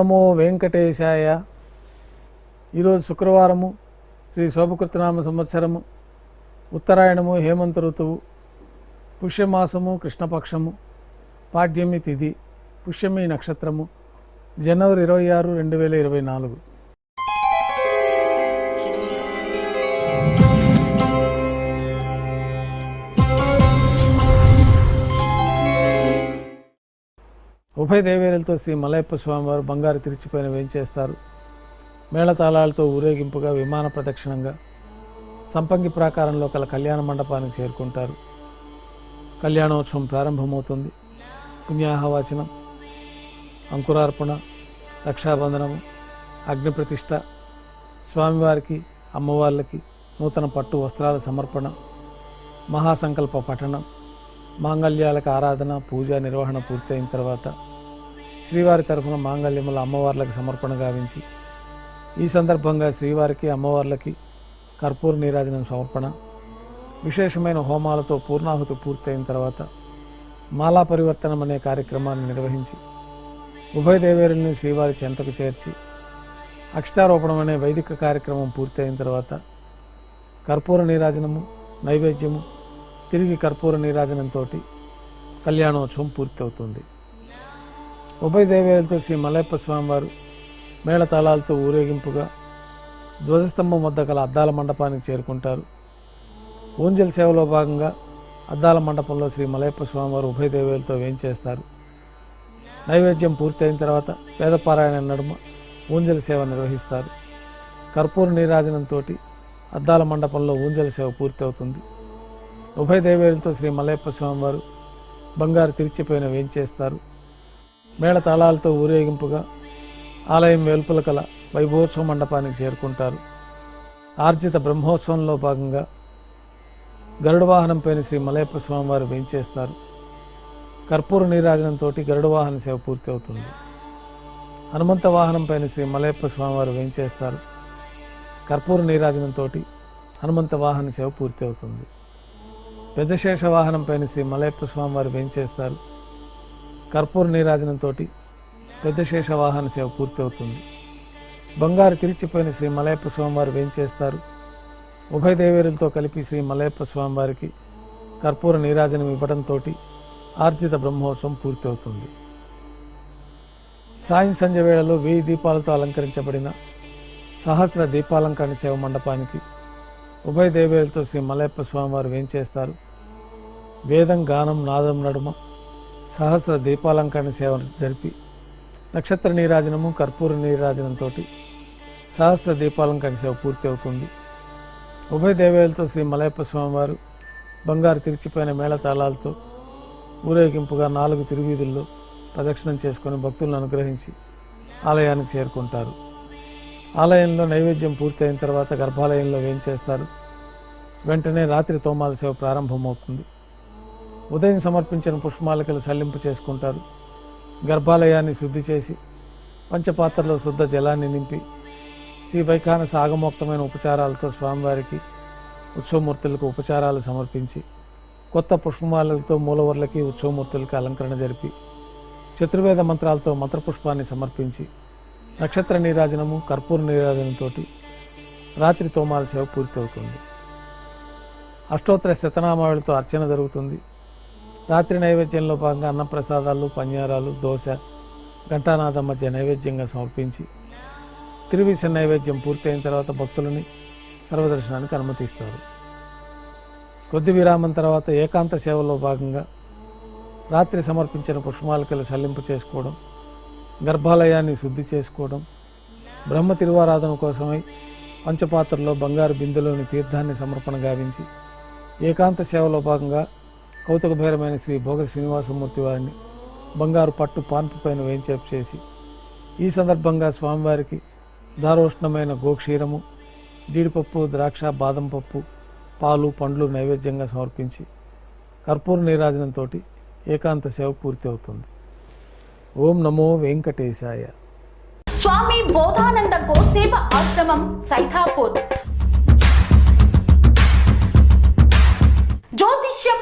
నమో వెంకటేశాయ. ఈరోజు శుక్రవారము శ్రీ శోభకృతనామ సంవత్సరము ఉత్తరాయణము హేమంత ఋతువు పుష్యమాసము కృష్ణపక్షము పాడ్యమి తిథి పుష్యమి నక్షత్రము జనవరి ఇరవై ఆరు రెండు వేల ఇరవై నాలుగు. ఉభయ దేవేరులతో శ్రీ మలయప్ప స్వామివారు బంగారు తిరిచిపోయిన వేంచేస్తారు. మేళతాళాలతో ఊరేగింపుగా విమాన ప్రదక్షిణంగా సంపంగి ప్రాకారంలో కల కళ్యాణ మండపానికి చేరుకుంటారు. కళ్యాణోత్సవం ప్రారంభమవుతుంది. పుణ్యాహవాచనం అంకురార్పణ రక్షాబంధనము అగ్నిప్రతిష్ట స్వామివారికి అమ్మవార్లకి నూతన పట్టు వస్త్రాల సమర్పణ మహాసంకల్ప పఠనం మాంగళ్యాలకు ఆరాధన పూజ నిర్వహణ పూర్తయిన తర్వాత శ్రీవారి తరఫున మాంగళ్యముల అమ్మవార్లకు సమర్పణ గావించి ఈ సందర్భంగా శ్రీవారికి అమ్మవార్లకి కర్పూర నీరాజనం సమర్పణ విశేషమైన హోమాలతో పూర్ణాహుతి పూర్తయిన తర్వాత మాలా పరివర్తనం అనే కార్యక్రమాన్ని నిర్వహించి ఉభయదేవేరుల్ని శ్రీవారి చెంతకు చేర్చి అక్షతారోపణం అనే వైదిక కార్యక్రమం పూర్తయిన తర్వాత కర్పూర నీరాజనము నైవేద్యము తిరిగి కర్పూర నీరాజనంతో కళ్యాణోత్సవం పూర్తవుతుంది. ఉభయ దేవేలతో శ్రీ మలయప్ప స్వామివారు మేళతాళాలతో ఊరేగింపుగా ధ్వజస్తంభం వద్ద గల అద్దాల మండపానికి చేరుకుంటారు. ఊంజల్ సేవలో భాగంగా అద్దాల మండపంలో శ్రీ మలయప్ప స్వామివారు ఉభయ దేవేలతో వేయించేస్తారు నైవేద్యం పూర్తయిన తర్వాత వేదపారాయణ నడుమ ఊంజల సేవ నిర్వహిస్తారు. కర్పూర నీరాజనంతో అద్దాల మండపంలో ఊంజల సేవ పూర్తవుతుంది. ఉభయ దేవేలతో శ్రీ మలయప్ప స్వామివారు బంగారు తిరిచిపోయిన వేయించేస్తారు మేళ తాళాలతో ఊరేగింపుగా ఆలయం వెలుపల కల వైభవోత్సవ మండపానికి చేరుకుంటారు. ఆర్జిత బ్రహ్మోత్సవంలో భాగంగా గరుడ వాహనంపైన శ్రీ మలయప్ప స్వామివారు వేయించేస్తారు కర్పూర నీరాజనంతో గరుడ వాహన సేవ పూర్తి అవుతుంది హనుమంత వాహనంపైన శ్రీ మలయప్ప స్వామివారు వేయించేస్తారు కర్పూర నీరాజనంతో హనుమంత వాహన సేవ పూర్తి అవుతుంది పెద్దశేష వాహనంపైన శ్రీ మలయప్ప స్వామివారు వేయించేస్తారు కర్పూర నీరాజనంతో పెద్ద వాహన సేవ పూర్తవుతుంది. బంగారు తిరిచిపోయిన శ్రీ మలయప్ప స్వామివారు వేంచేస్తారు ఉభయ దేవేరులతో కలిపి శ్రీ మలయప్ప స్వామివారికి కర్పూర నీరాజనం ఇవ్వడంతో ఆర్జిత బ్రహ్మోత్సవం పూర్తవుతుంది. సాయం సంజ వేళలో వెయ్యి దీపాలతో అలంకరించబడిన సహస్ర దీపాలంకరణ సేవ మండపానికి ఉభయ దేవేలతో శ్రీ మలయప్ప స్వామివారు వేంచేస్తారు వేదం గానం నాదం నడుమ సహస్ర దీపాలంకరణ సేవ జరిపి నక్షత్ర నీరాజనము కర్పూర నీరాజనంతో సహస్ర దీపాలంకరణ సేవ పూర్తి అవుతుంది. ఉభయ దేవేలతో శ్రీ మలయప్ప స్వామివారు బంగారు తిరిచిపోయిన మేళతాళాలతో ఊరేగింపుగా నాలుగు తిరువీధుల్లో ప్రదక్షిణం చేసుకొని భక్తులను అనుగ్రహించి ఆలయానికి చేరుకుంటారు. ఆలయంలో నైవేద్యం పూర్తయిన తర్వాత గర్భాలయంలో వేంచేస్తారు. వెంటనే రాత్రి తోమాల సేవ ప్రారంభమవుతుంది. ఉదయం సమర్పించిన పుష్పమాలికలు సల్లింపు చేసుకుంటారు. గర్భాలయాన్ని శుద్ధి చేసి పంచపాత్రలో శుద్ధ జలాన్ని నింపి శ్రీ వైఖాన సాగమోక్తమైన ఉపచారాలతో స్వామివారికి ఉత్సవమూర్తులకు ఉపచారాలు సమర్పించి కొత్త పుష్పమాలలతో మూలవర్లకి ఉత్సవమూర్తులకు అలంకరణ జరిపి చతుర్వేద మంత్రాలతో మంత్రపుష్పాన్ని సమర్పించి నక్షత్ర నీరాజనము కర్పూర నీరాజనంతో రాత్రి తోమాల సేవ పూర్తవుతుంది. అష్టోత్తర శతనామావళితో అర్చన జరుగుతుంది. రాత్రి నైవేద్యంలో భాగంగా అన్నప్రసాదాలు పంజారాలు దోశ ఘంటానాథం మధ్య నైవేద్యంగా సమర్పించి తిరువీస నైవేద్యం పూర్తయిన తర్వాత భక్తులని సర్వదర్శనానికి అనుమతిస్తారు. కొద్ది విరామం తర్వాత ఏకాంత సేవలో భాగంగా రాత్రి సమర్పించిన పుష్పమాలికలు సల్లింపు చేసుకోవడం గర్భాలయాన్ని శుద్ధి చేసుకోవడం బ్రహ్మ తిరువారాధన కోసమై పంచపాత్రలో బంగారు బిందెలోని తీర్థాన్ని సమర్పణ గావించి ఏకాంత సేవలో భాగంగా కౌతుకభైరమైన శ్రీ భోగ శ్రీనివాసమూర్తి వారిని బంగారు పట్టు పాన్పు పైన వేంచేపు చేసి ఈ సందర్భంగా స్వామివారికి దారోష్ణమైన గోక్షీరము జీడిపప్పు ద్రాక్ష బాదం పప్పు పాలు పండ్లు నైవేద్యంగా సమర్పించి కర్పూర నీరాజనంతో ఏకాంత సేవ పూర్తి అవుతుంది. ఓం నమో వెంకటేశాయ. స్వామి బోధానంద గోసేవ ఆశ్రమం సైథాపూర్